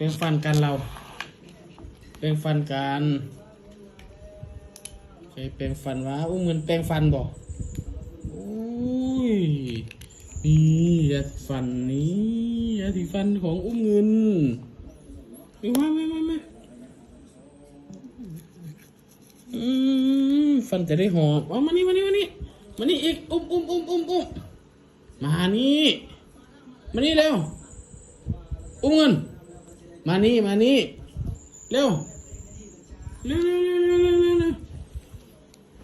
แปรงฟันกันเราแปรงฟันกันใช้แปรงฟันวะอุ้มเงินแปรงฟันบอกอุ้ยนี่ยาฟันนี้ยาสีฟันของอุ้มเงินไม่ว่าไม่ไม่ไม่ฟันจะได้หอมเอามานี่มานี่มานี่มานี่อีกอุ้มอุ้มอุ้มอุ้มอุ้มมานี่มานี่เร็วอุ้มเงิน มานี่มานี่เร็วเร็วเร็วเร็วเร็วเร็วเร็ว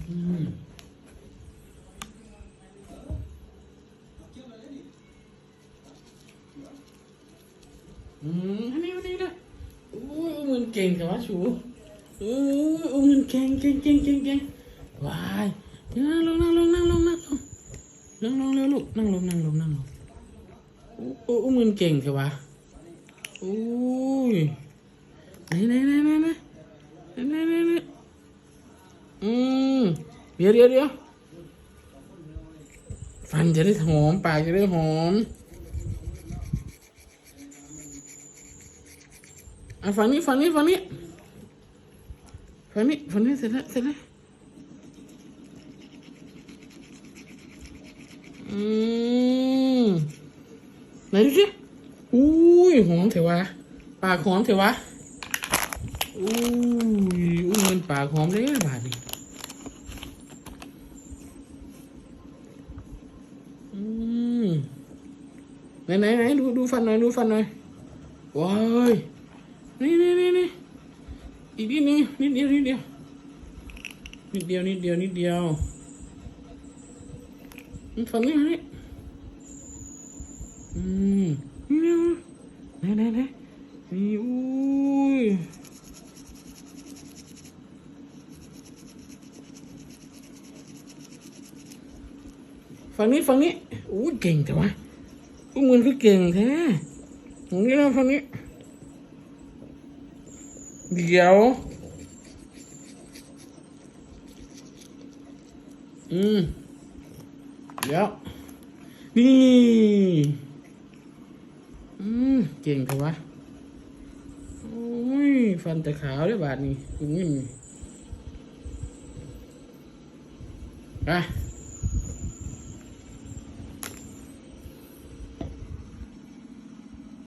อืมอืมอันนี้อันนี้นะอุ้ยอุ้มเงินเก่งกับว่าชูอุ้ยอุ้มเงินเก่งเก่งเก่งเก่งเก่งว้ายนั่งลงนั่งลงนั่งลงนั่งลงนั่งลงเร็วลูกนั่งลงนั่งลงนั่งลงอุ้ยอุ้มเงินเก่งกับว่า อุ้ยไหนไหนไหนไหนไหนไหนไหนไหนอืมเดี๋ยวเดี๋ยวเดี๋ยวฟันจะได้หอม ปากจะได้หอมอะฝั่งนี้ฝั่งนี้ฝั่งนี้ฝั่งนี้ฝั่งนี้เสร็จแล้วเสร็จแล้วอืมไหนดูสิ อุ้ยหอมเถอะวะ ปากหอมเถอะวะอุ้ยอุ้ยมันปากหอมเลยบาดนี้อืมไหนไหนไหนดูดูฟันหน่อยดูฟันหน่อยว้ายนี่นี่นี่นี่อีกนิดนึงนิดเดียวนิดเดียวนิดเดียวนิดเดียวนิดเดียวฟันนี้ฟันนี้อืม นี่ไหนไหนไหนนี่อุ้ยฝั่งนี้ฝั่งนี้อุ้ยเก่งแต่ว่าอุ้ยมือคือเก่งแท้ฝั่งนี้นะฝั่งนี้ เดี๋ยว อืมเดี๋ยวนี่ อืมเก่งครับวะโอ้ยฟันแต่ขาวด้วยบาทนี้อุ้ยไป